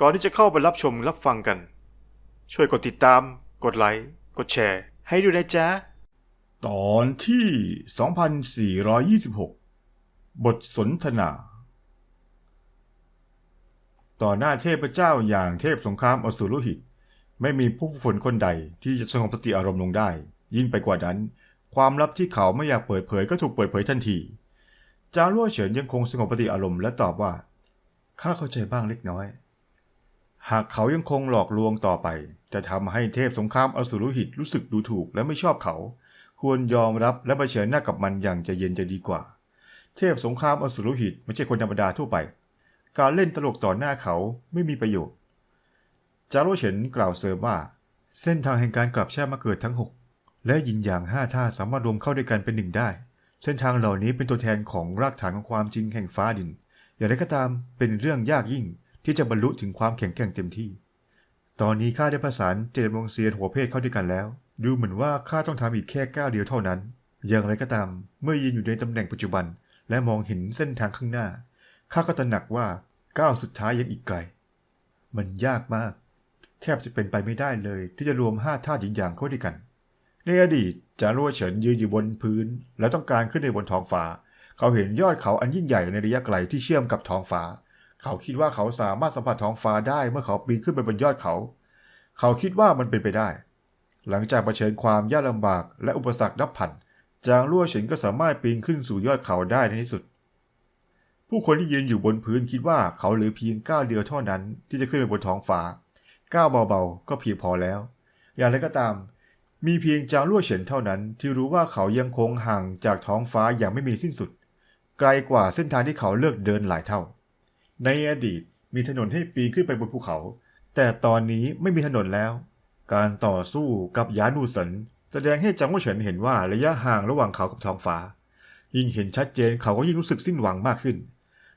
ก่อนที่จะเข้าไปรับชมรับฟังกัน ช่วยกดติดตาม กดไลค์ กดแชร์ ให้ด้วยนะจ๊ะ ตอนที่ 2426 บทสนทนา ต่อหน้าเทพเจ้าอย่างเทพสงครามอสุรุหิต ไม่มีผู้คนคนใดที่จะสงบสติอารมณ์ลงได้ ยิ่งไปกว่านั้น ความลับที่เขาไม่อยากเปิดเผยก็ถูกเปิดเผยทันทีจางลั่วเฉินยังคงสงบสติอารมณ์และตอบว่าข้าเข้าใจบ้างเล็กน้อย หากเขายังคงหลอกลวงต่อไป จะทำให้เทพสงครามอสุรุหิตรู้สึกดูถูกและไม่ชอบเขา ควรยอมรับและเผชิญหน้ากับมันอย่างใจเย็นจะดีกว่า เทพสงครามอสุรุหิตไม่ใช่คนธรรมดาทั่วไป การเล่นตลกต่อหน้าเขาไม่มีประโยชน์ จาโรเฉินกล่าวเสริมว่า เส้นทางแห่งการกลับชาติมาเกิดทั้งหกและยินอย่างห้าท่าสามารถรวมเข้าด้วยกันเป็นหนึ่งได้ เส้นทางเหล่านี้เป็นตัวแทนของรากฐานของความจริงแห่งฟ้าดิน อย่างไรก็ตามเป็นเรื่องยากยิ่ง ที่จะบรรลุถึงความแข็งแกร่งเต็มที่ ตอนนี้ข้าได้ประสานเจดวงเซียนหัวเพศเข้าด้วยกันแล้ว ดูเหมือนว่าข้าต้องทำอีกแค่ก้าวเดียวเท่านั้น อย่างไรก็ตาม เมื่อยืนอยู่ในตำแหน่งปัจจุบัน และมองเห็นเส้นทางข้างหน้า ข้าก็ตระหนักว่าก้าวสุดท้ายยังอีกไกล มันยากมาก แทบจะเป็นไปไม่ได้เลยที่จะรวมห้าธาตุหยินหยางเข้าด้วยกันในอดีตจารัวเฉินยืนอยู่บนพื้น และต้องการขึ้นไปบนท้องฟ้า เขาเห็นยอดเขาอันยิ่งใหญ่ในระยะไกลที่เชื่อมกับท้องฟ้า เขาคิดว่าเขาสามารถสัมผัสท้องฟ้าได้เมื่อเขาปีนขึ้นไปบนยอดเขา เขาคิดว่ามันเป็นไปได้ หลังจากเผชิญความยากลำบากและอุปสรรคนับพันจางลั่วเฉินก็สามารถปีนขึ้นสู่ยอดเขาได้ในที่สุด ผู้คนที่ยืนอยู่บนพื้นคิดว่าเขาเหลือเพียงก้าวเดียวเท่านั้นที่จะขึ้นไปบนท้องฟ้าก้าวเบาๆ ก็เพียงพอแล้ว อย่างไรก็ตาม มีเพียงจางลั่วเฉินเท่านั้น ที่รู้ว่าเขายังคงห่างจากท้องฟ้าอย่างไม่มีสิ้นสุด ไกลกว่าเส้นทางที่เขาเลือกเดินหลายเท่า ในอดีตมีถนนให้ปีนขึ้นไปบนภูเขา แต่ตอนนี้ไม่มีถนนแล้ว การต่อสู้กับยานูสันแสดงให้จางว่าเฉินเห็นว่าระยะห่างระหว่างเขากับท้องฟ้า ยิ่งเห็นชัดเจนเขาก็ยิ่งรู้สึกสิ้นหวังมากขึ้น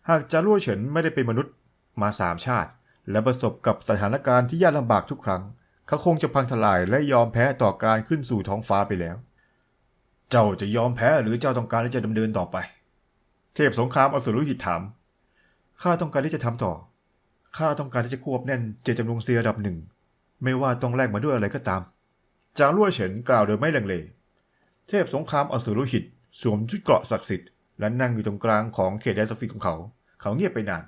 หากจางลั่วเฉินไม่ได้เป็นมนุษย์มาสามชาติ และประสบกับสถานการณ์ที่ยากลำบากทุกครั้ง เขาคงจะพังทลายและยอมแพ้ต่อการขึ้นสู่ท้องฟ้าไปแล้ว เจ้าจะยอมแพ้หรือเจ้าต้องการที่จะดำเนินต่อไป เทพสงครามอสุรุหิตถาม ข้าต้องการที่จะทำต่อ ข้าต้องการที่จะควบแน่นเจตจำนงเซียระดับหนึ่ง ไม่ว่าต้องแลกมาด้วยอะไรก็ตาม จางลั่วเฉินกล่าวโดยไม่ลังเล เทพสงครามอสุรุหิต สวมชุดเกราะศักดิ์สิทธิ์และนั่งอยู่ตรงกลางของเขตแดนศักดิ์สิทธิ์ของเขา เขาเงียบไปนาน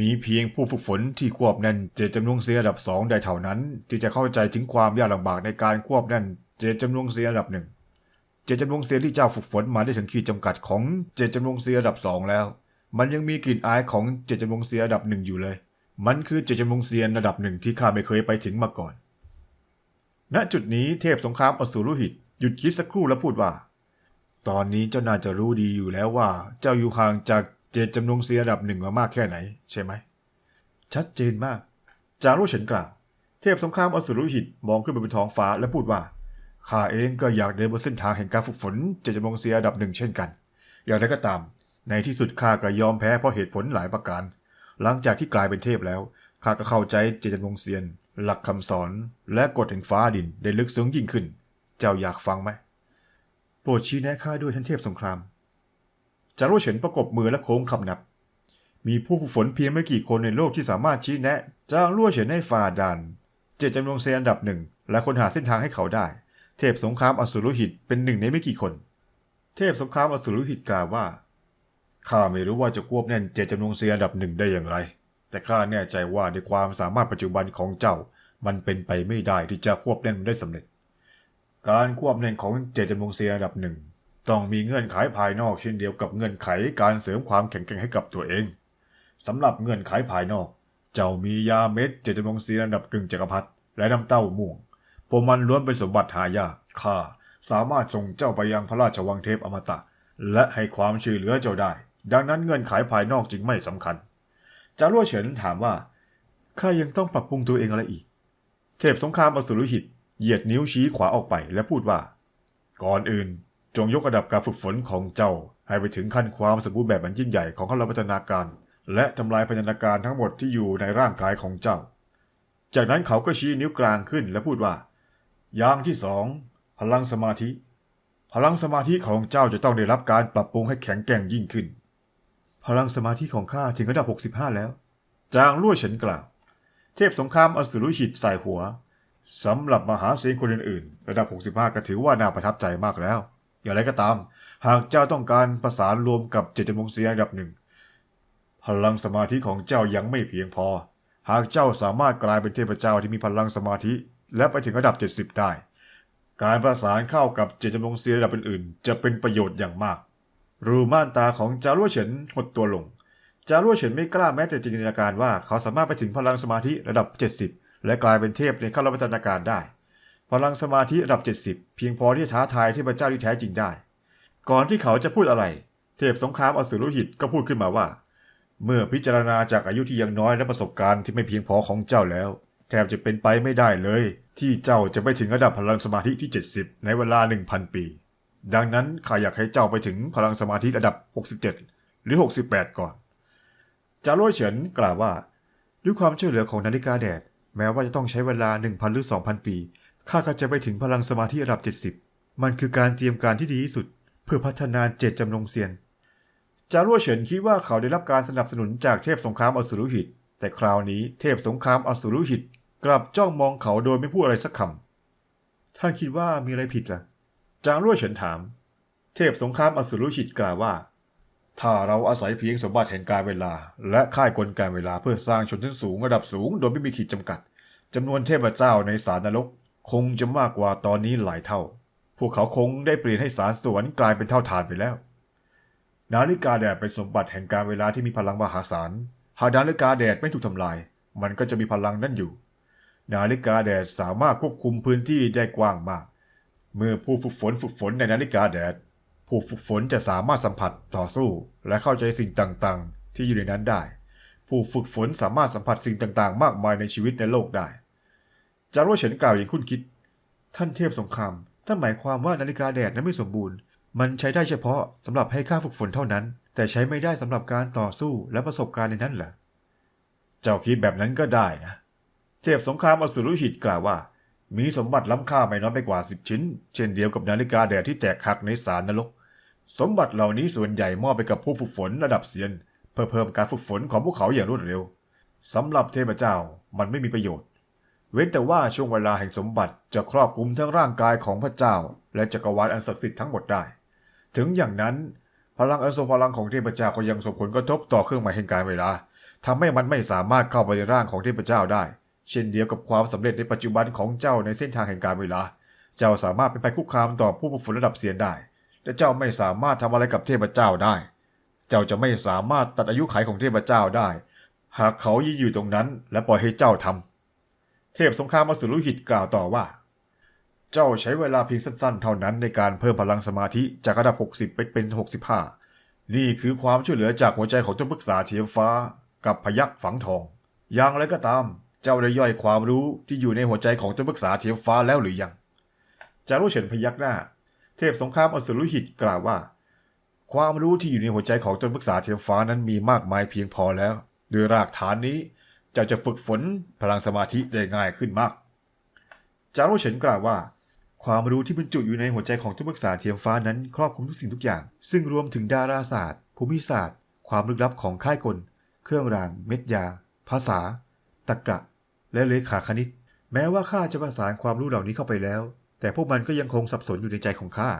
มีเพียงผู้ฝึกฝนที่ควบแน่นเจตจำนงเซียระดับสองได้เท่านั้น ที่จะเข้าใจถึงความยากลำบากในการควบแน่นเจตจำนงเซียระดับหนึ่งเจตจำนงเซียที่เจ้าฝึกฝนมาได้ถึงขีดจำกัดของเจตจำนงเซียระดับสองแล้ว มันยังมีกลิ่นอายของเจตจำงเซียระดับหนึ่งอยู่เลย มันคือเจตจำงเซียนระดับหนึ่งที่ข้าไม่เคยไปถึงมาก่อน ณจุดนี้เทพสงครามอสูรุหิตหยุดคิดสักครู่แล้วพูดว่า ตอนนี้เจ้าน่าจะรู้ดีอยู่แล้วว่า เจ้าอยู่ห่างจากเจตจำนงเซียระดับหนึ่งมามากแค่ไหน ใช่ไหม ชัดเจนมาก จารู้เฉินกล่าว เทพสงครามอสูรุหิตมองขึ้นไปบนท้องฟ้าและพูดว่าข้าเองก็อยากเดินบนเส้นทางแห่งการฝึกฝนเจตจำนงเซียระดับหนึ่งเช่นกัน อย่างไรก็ตาม ในที่สุดข้าก็ยอมแพ้เพราะเหตุผลหลายประการ หลังจากที่กลายเป็นเทพแล้วข้าก็เข้าใจเจตจำนงเซียน หลักคำสอนและกฎแห่งฟ้าดินได้ลึกซึ้งยิ่งขึ้น เจ้าอยากฟังไหมโปรดชี้แนะข้าด้วยท่านเทพสงครามจารุเฉินประกบมือและโค้งคำนับ มีผู้ฝึกฝนเพียงไม่กี่คนในโลกที่สามารถชี้แนะจางลั่วเฉินให้ฝ่าด่านเจตจำนงเซียนอันดับหนึ่งและคนหาเส้นทางให้เขาได้ เทพสงครามอสุรหิตเป็นหนึ่งในไม่กี่คน เทพสงครามอสุรหิตกล่าวว่า ข้าไม่รู้ว่าจะควบแน่นเจตจำนงเซียนอันดับหนึ่งได้อย่างไร แต่ข้าแน่ใจว่าในความสามารถปัจจุบันของเจ้า มันเป็นไปไม่ได้ที่จะควบแน่นได้สำเร็จ การควบแน่นของเจตจำนงเซียนอันดับหนึ่งต้องมีเงื่อนไขภายนอกเช่นเดียวกับเงื่อนไขการเสริมความแข็งแกร่งให้กับตัวเองสำหรับเงื่อนไขภายนอก เจ้ามียาเม็ดเจตจำนงเซียนอันดับกึ่งจักรพรรดิและน้ำเต้าม่วงพวกมันล้วนเป็นสมบัติหายากข้าสามารถส่งเจ้าไปยังพระราชวังเทพอมตะ และให้ความช่วยเหลือเจ้าได้ ดังนั้นเงื่อนไขภายนอกจึงไม่สำคัญ จารั่วเฉินถามว่าข้ายังต้องปรับปรุงตัวเองอะไรอีก เทพสงครามอสุรหิต เหยียดนิ้วชี้ขวาออกไปและพูดว่า ก่อนอื่น จงยกระดับการฝึกฝนของเจ้า ให้ไปถึงขั้นความสมบูรณ์แบบอันยิ่งใหญ่ของข้าราพัฒนาการ และทำลายพันธนาการทั้งหมดที่อยู่ในร่างกายของเจ้า จากนั้นเขาก็ชี้นิ้วกลางขึ้นและพูดว่า อย่างที่สองพลังสมาธิ พลังสมาธิของเจ้าจะต้องได้รับการปรับปรุงให้แข็งแกร่งยิ่งขึ้น พลังสมาธิของข้าถึงระดับ 65 แล้ว จางลั่วเฉินกล่าว เทพสงครามอสุรุหิตใส่หัวสำหรับมหาเสนคนอื่นๆ ระดับ 65 ก็ถือว่าน่าประทับใจมากแล้ว อย่างไรก็ตาม หากเจ้าต้องการประสานรวมกับเจตจำนงเสียระดับหนึ่ง พลังสมาธิของเจ้ายังไม่เพียงพอ หากเจ้าสามารถกลายเป็นเทพเจ้าที่มีพลังสมาธิ และไปถึงระดับ 70 ได้ การประสานเข้ากับเจตจำนงเสียระดับอื่นๆ จะเป็นประโยชน์อย่างมาก รูม่านตาของจารุวเฉินหดตัวลง จารุวเฉินไม่กล้าแม้แต่จินตนาการว่าเขาสามารถไปถึงพลังสมาธิระดับ 70 และกลายเป็นเทพในขั้นรับประทานการได้ พลังสมาธิระดับ 70 เพียงพอที่จะท้าทายเทพเจ้าที่แท้จริงได้ ก่อนที่เขาจะพูดอะไร เทพสงครามอสุรหิตก็พูดขึ้นมาว่า เมื่อพิจารณาจากอายุที่ยังน้อยและประสบการณ์ที่ไม่เพียงพอของเจ้าแล้ว แทบจะเป็นไปไม่ได้เลย ที่เจ้าจะไปถึงระดับพลังสมาธิที่ 70 ในเวลา 1,000 ปี ดังนั้นข้าอยากให้เจ้าไปถึงพลังสมาธิระดับ 67 หรือ 68 ก่อน จารุเฉินกล่าวว่า ด้วยความช่วยเหลือของนาฬิกาแดด แม้ว่าจะต้องใช้เวลา 1,000 หรือ 2,000 ปี ข้าก็จะไปถึงพลังสมาธิระดับ 70 มันคือการเตรียมการที่ดีที่สุด เพื่อพัฒนาเจตจำนงเซียน จารุเฉินคิดว่าเขาได้รับการสนับสนุนจากเทพสงครามอสุรุหิต แต่คราวนี้เทพสงครามอสุรุหิต กลับจ้องมองเขาโดยไม่พูดอะไรสักคำ ท่านคิดว่ามีอะไรผิดล่ะ จางรั่วเฉินถาม เทพสงครามอสุรุหิตกล่าวว่า ถ้าเราอาศัยเพียงสมบัติแห่งการเวลา และค่ายกลการเวลาเพื่อสร้างชนชั้นสูงระดับสูงโดยไม่มีขีดจำกัดจำนวนเทพเจ้าในสารนรก คงจะมากกว่าตอนนี้หลายเท่า พวกเขาคงได้เปลี่ยนให้สารสวรรค์กลายเป็นเท่าฐานไปแล้ว นาฬิกาแดดเป็นสมบัติแห่งการเวลาที่มีพลังมหาศาล หากนาฬิกาแดดไม่ถูกทำลาย มันก็จะมีพลังนั่นอยู่ นาฬิกาแดดสามารถควบคุมพื้นที่ได้กว้างมาก เมื่อผู้ฝึกฝนฝึกฝนในนาฬิกาแดด ผู้ฝึกฝนจะสามารถสัมผัสต่อสู้ และเข้าใจสิ่งต่างๆ ที่อยู่ในนั้นได้ ผู้ฝึกฝนสามารถสัมผัสสิ่งต่างๆ มากมายในชีวิตในโลกได้ จารว่าเฉินกล่าวอย่างคุ้นคิด ท่านเทพสงครามท่านหมายความว่านาฬิกาแดดนั้นไม่สมบูรณ์ มันใช้ได้เฉพาะสำหรับให้ค่าฝึกฝนเท่านั้น แต่ใช้ไม่ได้สำหรับการต่อสู้และประสบการณ์ในนั้นเหรอ เจ้าคิดแบบนั้นก็ได้นะ เทพสงครามอสุรุหิตกล่าวว่า มีสมบัติล้ำค่าไม่น้อยไปกว่าสิบชิ้น เช่นเดียวกับนาฬิกาแดดที่แตกหักในสารนรก สมบัติเหล่านี้ส่วนใหญ่มอบไปกับผู้ฝึกฝนระดับเซียน เพื่อเพิ่มการฝึกฝนของพวกเขาอย่างรวดเร็วสำหรับเทพเจ้ามันไม่มีประโยชน์ เว้นแต่ว่าช่วงเวลาแห่งสมบัติจะครอบคลุมทั้งร่างกายของพระเจ้า และจักรวาลอันศักดิ์สิทธิ์ทั้งหมดได้ ถึงอย่างนั้น พลังอันทรงพลังของเทพเจ้าก็ยังส่งผลกระทบต่อเครื่องหมายแห่งการเวลาทำให้มันไม่สามารถเข้าไปในร่างของเทพเจ้าได้ เช่นเดียวกับความสำเร็จในปัจจุบันของเจ้าในเส้นทางแห่งการเวลา เจ้าสามารถเป็นไปคุกคามต่อผู้ฝึกฝนระดับเซียนได้แต่เจ้าไม่สามารถทำอะไรกับเทพเจ้าได้ เจ้าจะไม่สามารถตัดอายุขัยของเทพเจ้าได้ หากเขายืนอยู่ตรงนั้น และปล่อยให้เจ้าทำเทพสงครามอสุรุหิตกล่าวต่อว่า เจ้าใช้เวลาเพียงสั้นๆ เท่านั้นในการเพิ่มพลังสมาธิจากระดับ 60ไปเป็น 65 นี่คือความช่วยเหลือจากหัวใจของต้นปรึกษาเทียมฟ้า กับพยักฝังทอง อย่างไรก็ตาม เจ้าได้ย่อยความรู้ที่อยู่ในหัวใจของต้นปรึกษาเทียมฟ้าแล้วหรือยัง จารุเฉินพยักหน้า เทพสงครามอสุรุหิตกล่าวว่า ความรู้ที่อยู่ในหัวใจของต้นปรึกษาเทียมฟ้านั้นมีมากมายเพียงพอแล้ว โดวยรากฐานนี้เจ้าจะฝึกฝนพลังสมาธิได้ง่ายขึ้นมาก จารุเฉินกล่าวว่าความรู้ที่บรรจุอยู่ในหัวใจของทุกปรึกษาเทียมฟ้านั้นครอบคลุมทุกสิ่งทุกอย่าง ซึ่งรวมถึงดาราศาสตร์ ภูมิศาสตร์ ความลึกลับของค่ายกล เครื่องราง เม็ดยา ภาษา ตรรกะ และเลขาคณิต แม้ว่าข้าจะประสานความรู้เหล่านี้เข้าไปแล้ว แต่พวกมันก็ยังคงสับสนอยู่ในใจของข้า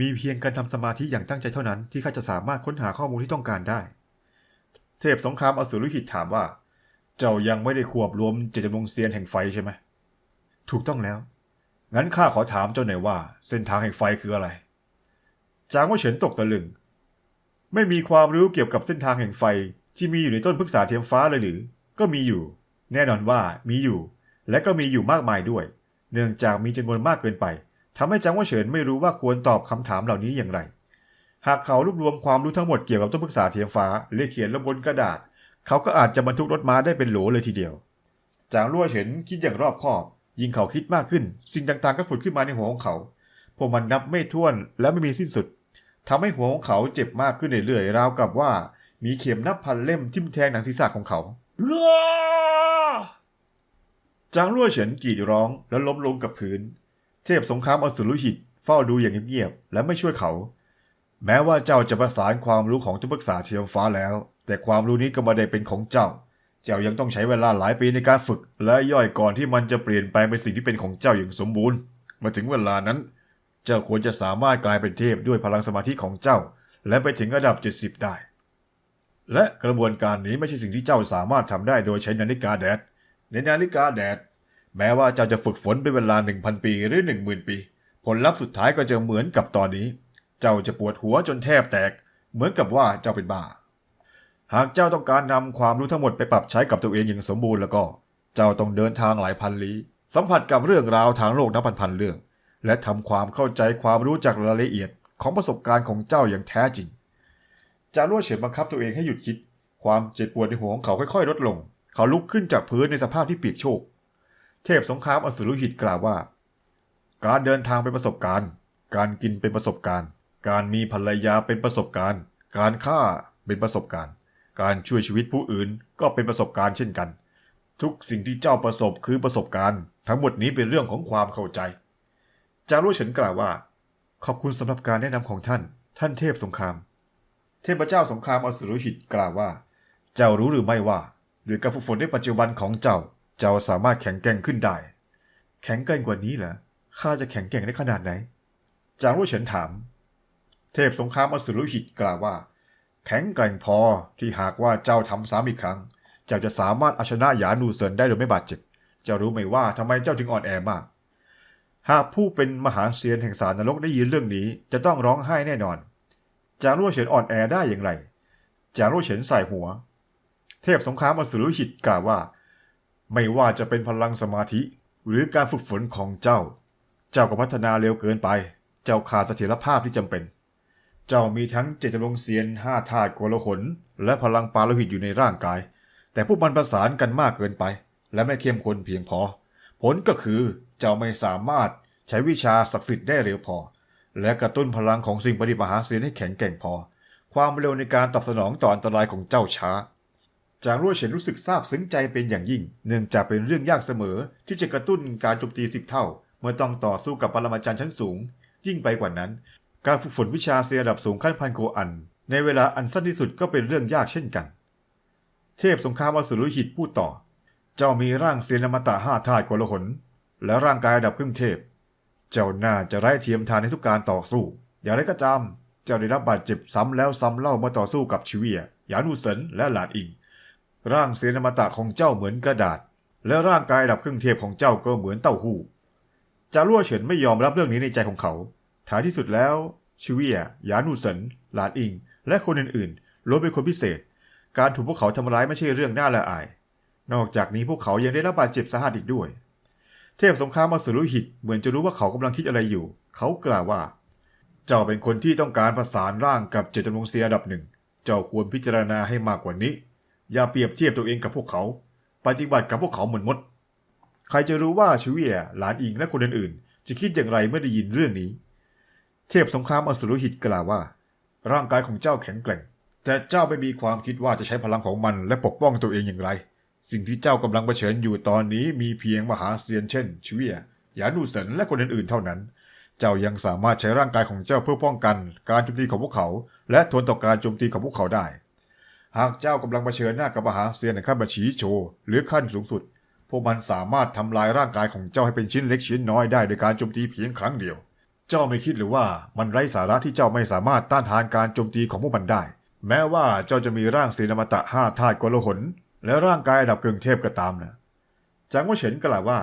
มีเพียงการทำสมาธิอย่างตั้งใจเท่านั้นที่ข้าจะสามารถค้นหาข้อมูลที่ต้องการได้ เทพสงครามอสุรหิตถามว่า เจ้ายังไม่ได้ควบรวมเจตจำนงเซียนแห่งไฟใช่ไหมถูกต้องแล้ว งั้นข้าขอถามเจ้าหน่อยว่า เส้นทางแห่งไฟคืออะไร จางว่าเฉินตกตะลึง ไม่มีความรู้เกี่ยวกับเส้นทางแห่งไฟที่มีอยู่ในต้นพฤกษาเทียมฟ้าเลยหรือ ก็มีอยู่ แน่นอนว่ามีอยู่ และก็มีอยู่มากมายด้วย เนื่องจากมีจำนวนมากเกินไปทำให้จางว่าเฉินไม่รู้ว่าควรตอบคำถามเหล่านี้อย่างไร หากเขารวบรวมความรู้ทั้งหมดเกี่ยวกับต้นพฤกษาเทียมฟ้าและเขียนลงบนกระดาษ เขาก็อาจจะบรรทุกรถม้าได้เป็นโหลเลยทีเดียว จางลั่วเฉินคิดอย่างรอบคอบ ยิ่งเขาคิดมากขึ้น สิ่งต่างๆ ก็ผุดขึ้นมาในหัวของเขาพวกมันนับไม่ถ้วนและไม่มีสิ้นสุดทำให้หัวของเขาเจ็บมากขึ้นเรื่อยๆราวกับว่า มีเข็มนับพันเล่มทิ่มแทงหนังศีรษะของเขา จางลั่วเฉินกรีดร้องแล้วล้มลงกับพื้น เทพสงครามอสุรุหิตเฝ้าดูอย่างเงียบๆและไม่ช่วยเขา แม้ว่าเจ้าจะประสานความรู้ของทุกปรึกษาเทียมฟ้าแล้ว แต่ความรู้นี้ก็ไม่ได้เป็นของเจ้า เจ้ายังต้องใช้เวลาหลายปีในการฝึก และย่อยก่อนที่มันจะเปลี่ยนแปลงเป็นสิ่งที่เป็นของเจ้าอย่างสมบูรณ์ มาถึงเวลานั้น เจ้าควรจะสามารถกลายเป็นเทพด้วยพลังสมาธิของเจ้า และไปถึงระดับ 70 ได้ และกระบวนการนี้ไม่ใช่สิ่งที่เจ้าสามารถทำได้โดยใช้นาฬิกาแดด ในนาฬิกาแดด แม้ว่าเจ้าจะฝึกฝนเป็นเวลา 1,000 ปีหรือ 10,000 ปี ผลลัพธ์สุดท้ายก็จะเหมือนกับตอนนี้ เจ้าจะปวดหัวจนแทบแตก เหมือนกับว่าเจ้าเป็นบ้า หากเจ้าต้องการนำความรู้ทั้งหมดไปปรับใช้กับตัวเองอย่างสมบูรณ์แล้วก็ เจ้าต้องเดินทางหลายพันลี้ สัมผัสกับเรื่องราวทางโลกนับพันๆเรื่อง และทำความเข้าใจความรู้จากรายละเอียดของประสบการณ์ของเจ้าอย่างแท้จริง จารั่วเฉินบังคับตัวเองให้หยุดคิด ความเจ็บปวดในหัวของเขาค่อยๆ ลดลง เขาลุกขึ้นจากพื้นในสภาพที่เปียกโชก เทพสงครามอสุรุหิตกล่าวว่า การเดินทางเป็นประสบการณ์ การกินเป็นประสบการณ์ การมีภรรยาเป็นประสบการณ์ การฆ่าเป็นประสบการณ์ การช่วยชีวิตผู้อื่นก็เป็นประสบการณ์เช่นกัน ทุกสิ่งที่เจ้าประสบคือประสบการณ์ ทั้งหมดนี้เป็นเรื่องของความเข้าใจ จารุเฉินกล่าวว่า ขอบคุณสำหรับการแนะนำของท่าน ท่านเทพสงคราม เทพเจ้าสงครามอสุรหิตกล่าวว่า เจ้ารู้หรือไม่ว่าด้วยการฝึกฝนในปัจจุบันของเจ้า เจ้าสามารถแข็งแกร่งขึ้นได้ แข็งแกร่งกว่านี้เหรอข้าจะแข็งแกร่งได้ขนาดไหน จางรุ่เฉินถาม เทพสงครามอสุรหิตกล่าวว่า แข็งแกร่งพอที่หากว่าเจ้าทำซ้ำอีกครั้ง เจ้าจะสามารถเอาชนะหยานูเซินได้โดยไม่บาดเจ็บ เจ้ารู้ไหมว่าทำไมเจ้าถึงอ่อนแอมาก หากผู้เป็นมหาเซียนแห่งสารนรกได้ยินเรื่องนี้ จะต้องร้องไห้แน่นอน จางรั่วเฉินอ่อนแอได้อย่างไร จางรั่วเฉินใส่หัว เทพสงครามอสุรหิตกล่าวว่า ไม่ว่าจะเป็นพลังสมาธิหรือการฝึกฝนของเจ้า เจ้าก็พัฒนาเร็วเกินไป เจ้าขาดเสถียรภาพที่จำเป็น เจ้ามีทั้งเจตจำลงเซียนห้าธาตุโกลขนและพลังปาโลหิตอยู่ในร่างกาย แต่พวกมันประสานกันมากเกินไป และไม่เข้มข้นเพียงพอ ผลก็คือเจ้าไม่สามารถใช้วิชาศักดิ์สิทธิ์ได้เร็วพอ และกระตุ้นพลังของสิ่งปฏิมหาเซียนให้แข็งแกร่งพอ ความเร็วในการตอบสนองต่ออันตรายของเจ้าช้า จางรั่วเฉินรู้สึกซาบซึ้งใจเป็นอย่างยิ่ง เนื่องจากเป็นเรื่องยากเสมอที่จะกระตุ้นการโจมตีสิบเท่า เมื่อต้องต่อสู้กับปรมาจารย์ชั้นสูง ยิ่งไปกว่านั้น การฝึกฝนวิชาเซียระดับสูงขั้นพันโกอัน ในเวลาอันสั้นที่สุดก็เป็นเรื่องยากเช่นกัน เทพสงครามอสุรหิตพูดต่อ เจ้ามีร่างเซียนอมตะห้าธาตุกลหนและร่างกายระดับครึ่งเทพ เจ้าน่าจะไร้เทียมทานในทุกการต่อสู้ อย่างไรก็ตามเจ้าได้รับบาดเจ็บซ้ำแล้วซ้ำเล่าเมื่อต่อสู้กับชิเวียหยานูเซนและหลานอิง ร่างเซียนอมตะของเจ้าเหมือนกระดาษ และร่างกายดับครึ่งเทพของเจ้าก็เหมือนเต้าหู้จารั่วเฉินไม่ยอมรับเรื่องนี้ในใจของเขา ท้ายที่สุดแล้วชิเวียหยานูเซนหลานอิง และคนอื่นๆล้วนเป็นคนพิเศษ การถูกพวกเขาทำร้ายไม่ใช่เรื่องน่าละอาย นอกจากนี้พวกเขายังได้รับบาดเจ็บสาหัสอีกด้วย เทพสงครามอสุรุหิตเหมือนจะรู้ว่าเขากำลังคิดอะไรอยู่ เขากล่าวว่า เจ้าเป็นคนที่ต้องการประสานร่างกับเจตจำนงเสียระดับหนึ่ง เจ้าควรพิจารณาให้มากกว่านี้ อย่าเปรียบเทียบตัวเองกับพวกเขา ปฏิบัติกับพวกเขาเหมือนมด ใครจะรู้ว่าชิเวียหลานอิงและคนอื่นๆ จะคิดอย่างไรเมื่อได้ยินเรื่องนี้ เทพสงครามอสุรหิตกล่าวว่า ร่างกายของเจ้าแข็งแกร่ง แต่เจ้าไม่มีความคิดว่าจะใช้พลังของมันและปกป้องตัวเองอย่างไร สิ่งที่เจ้ากำลังเผชิญอยู่ตอนนี้มีเพียงมหาเซียนเช่นชเวียหยานูเซินและคนอื่นๆเท่านั้น เจ้ายังสามารถใช้ร่างกายของเจ้าเพื่อป้องกัน การโจมตีของพวกเขา และทนต่อการโจมตีของพวกเขาได้ หากเจ้ากำลังเผชิญหน้ากับมหาเซียนในขั้นบัญชีโชหรือขั้นสูงสุด พวกมันสามารถทำลายร่างกายของเจ้าให้เป็นชิ้นเล็กชิ้นน้อยได้โดยการโจมตีเพียงครั้งเดียว เจ้าไม่คิดหรือว่ามันไร้สาระที่เจ้าไม่สามารถต้านทานการโจมตีของพวกมันได้ แม้ว่าเจ้าจะมีร่างศีลมตะห้าธาตุกลหน และร่างกายระดับกึ่งเทพก็ตามนะจางว่าเฉินกล่าวว่า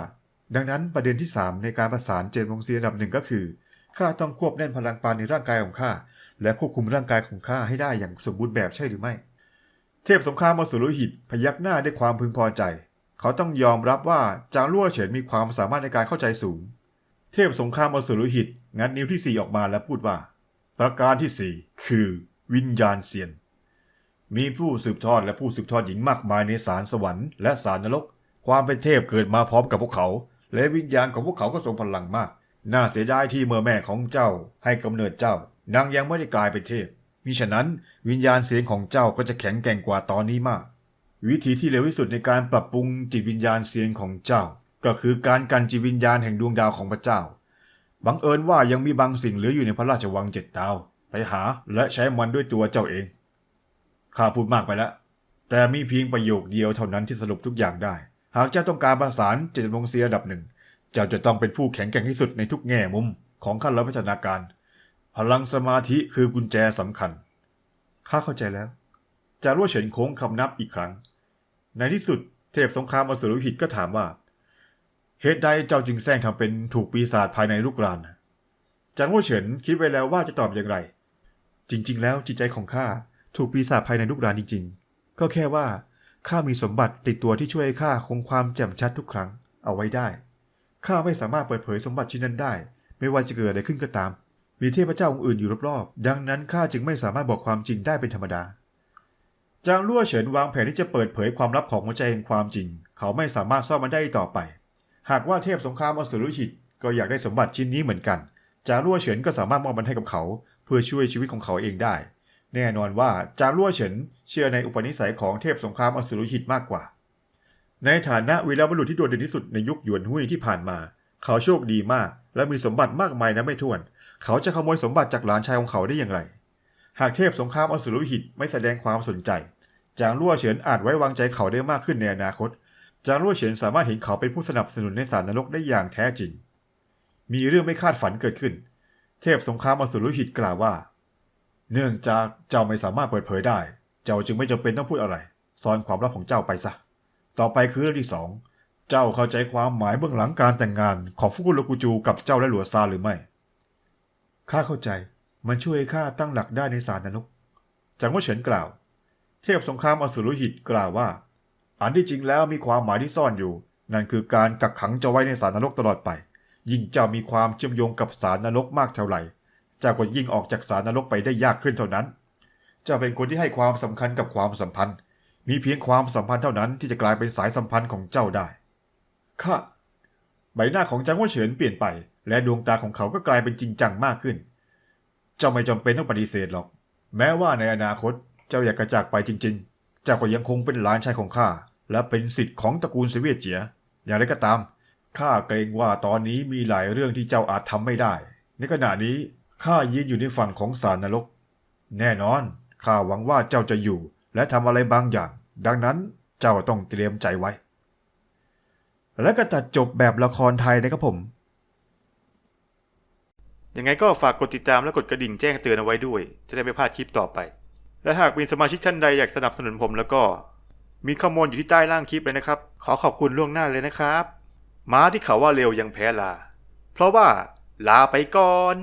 ดังนั้นประเด็นที่ 3 ในการประสานเจนวงเซียนระดับหนึ่งก็คือข้าต้องควบแน่นพลังปานในร่างกายของข้าและควบคุมร่างกายของข้าให้ได้อย่างสมบูรณ์แบบใช่หรือไม่ เทพสงครามอสุรหิตพยักหน้าด้วยความพึงพอใจ เขาต้องยอมรับว่าจางลั่วเฉินมีความสามารถในการเข้าใจสูง เทพสงครามอสุรหิต งัดนิ้วที่สี่ออกมาและพูดว่า ประการที่สี่คือ วิญญาณเซียน มีผู้สืบทอดและผู้สืบทอดหญิงมากมายในสารสวรรค์และสารนรก ความเป็นเทพเกิดมาพร้อมกับพวกเขา และวิญญาณของพวกเขาก็ทรงพลังมาก น่าเสียดายที่เมื่อแม่ของเจ้าให้กำเนิดเจ้านางยังไม่ได้กลายเป็นเทพมิฉะนั้นวิญญาณเสียงของเจ้าก็จะแข็งแกร่งกว่าตอนนี้มาก วิธีที่เร็วที่สุดในการปรับปรุงจิตวิญญาณเสียงของเจ้า ก็คือการกันจิตวิญญาณแห่งดวงดาวของพระเจ้า บังเอิญว่ายังมีบางสิ่งเหลืออยู่ในพระราชวังเจ็ดดาว ไปหาและใช้มันด้วยตัวเจ้าเอง ข้าพูดมากไปแล้ว แต่มีเพียงประโยคเดียวเท่านั้นที่สรุปทุกอย่างได้ หากเจ้าต้องการประสานเจตจำนงเสียระดับหนึ่ง เจ้าจะต้องเป็นผู้แข็งแกร่งที่สุดในทุกแง่มุมของขั้นรับพัฒนาการ พลังสมาธิคือกุญแจสำคัญ ข้าเข้าใจแล้ว จารั่วเฉินโค้งคำนับอีกครั้ง ในที่สุดเทพสงครามอสุรหิตก็ถามว่า เหตุใดเจ้าจึงแซงทำเป็นถูกปีศาจภายในลูกรานจางรั่วเฉินคิดไว้แล้วว่าจะตอบอย่างไร จริง ๆ แล้วจิตใจของข้า ถูกปีศาจภายในลูกรานจริงๆ ก็แค่ว่าข้ามีสมบัติติดตัวที่ช่วยให้ข้าคงความแจ่มชัดทุกครั้งเอาไว้ได้ข้าไม่สามารถเปิดเผยสมบัติชิ้นนั้นได้ ไม่ว่าจะเกิดอะไรขึ้นก็ตาม มีเทพเจ้าองค์อื่นอยู่รอบๆ ดังนั้นข้าจึงไม่สามารถบอกความจริงได้เป็นธรรมดา จางลั่วเฉินวางแผนที่จะเปิดเผยความลับของหัวใจแห่งความจริง เขาไม่สามารถซ่อนมันได้ต่อไป หากว่าเทพสงครามอสุรุหิตก็อยากได้สมบัติชิ้นนี้เหมือนกัน จางลั่วเฉินก็สามารถมอบมันให้กับเขา เพื่อช่วยชีวิตของเขาเองได้ แน่นอนว่าจางลั่วเฉินเชื่อในอุปนิสัยของเทพสงครามอสุรหิตมากกว่า ในฐานะวีรบุรุษที่โดดเด่นที่สุดในยุคหยวนหุ้ยที่ผ่านมา เขาโชคดีมาก และมีสมบัติมากมายนะไม่ถ้วน เขาจะขโมยสมบัติจากหลานชายของเขาได้อย่างไร หากเทพสงครามอสุรหิตไม่แสดงความสนใจ จางลั่วเฉินอาจไว้วางใจเขาได้มากขึ้นในอนาคต จางลั่วเฉินสามารถเห็นเขาเป็นผู้สนับสนุนในสารนรกได้อย่างแท้จริง มีเรื่องไม่คาดฝันเกิดขึ้น เทพสงครามอสุรหิตกล่าวว่า เนื่องจากเจ้าไม่สามารถเปิดเผยได้ เจ้าจึงไม่จำเป็นต้องพูดอะไรซ่อนความลับของเจ้าไปซะ ต่อไปคือเรื่องที่สองเจ้าเข้าใจความหมายเบื้องหลังการแต่งงานของฟุกุโรกุจูกับเจ้าและหลัวซาหรือไม่ ข้าเข้าใจ มันช่วยให้ข้าตั้งหลักได้ในสารนรกจางว่าเฉินกล่าว เทพสงครามอสุรหิตกล่าวว่า อันที่จริงแล้วมีความหมายที่ซ่อนอยู่ นั่นคือการกักขังเจ้าไว้ในสารนรกตลอดไป ยิ่งเจ้ามีความเชื่อมโยงกับสารนรกมากเท่าไหร่ เจ้าก็ยิ่งออกจากสารนรกไปได้ยากขึ้นเท่านั้น เจ้าเป็นคนที่ให้ความสำคัญกับความสัมพันธ์ มีเพียงความสัมพันธ์เท่านั้นที่จะกลายเป็นสายสัมพันธ์ของเจ้าได้ข้าใบหน้าของจางว่าเฉินเปลี่ยนไป และดวงตาของเขาก็กลายเป็นจริงจังมากขึ้น เจ้าไม่จำเป็นต้องปฏิเสธหรอก แม้ว่าในอนาคตเจ้าอยากกระจากไปจริง ๆ เจ้าก็ยังคงเป็นหลานชายของข้า และเป็นสิทธิ์ของตระกูลเสวียเจีย อย่างไรก็ตามข้าเกรงว่าตอนนี้มีหลายเรื่องที่เจ้าอาจทำไม่ได้ ในขณะนี้ ข้ายืนอยู่ในฝั่งของสารนรก แน่นอน ข้าหวังว่าเจ้าจะอยู่และทำอะไรบางอย่าง ดังนั้นเจ้าต้องเตรียมใจไว้ และก็ตัดจบแบบละครไทยนะครับผม ยังไงก็ฝากกดติดตามและกดกระดิ่งแจ้งเตือนเอาไว้ด้วย จะได้ไม่พลาดคลิปต่อไป และหากมีสมาชิกท่านใดอยากสนับสนุนผมแล้วก็ มีข้อมูลอยู่ที่ใต้ล่างคลิปเลยนะครับ ขอขอบคุณล่วงหน้าเลยนะครับ ม้าที่เขาว่าเร็วยังแพ้ลา เพราะว่าลาไปก่อน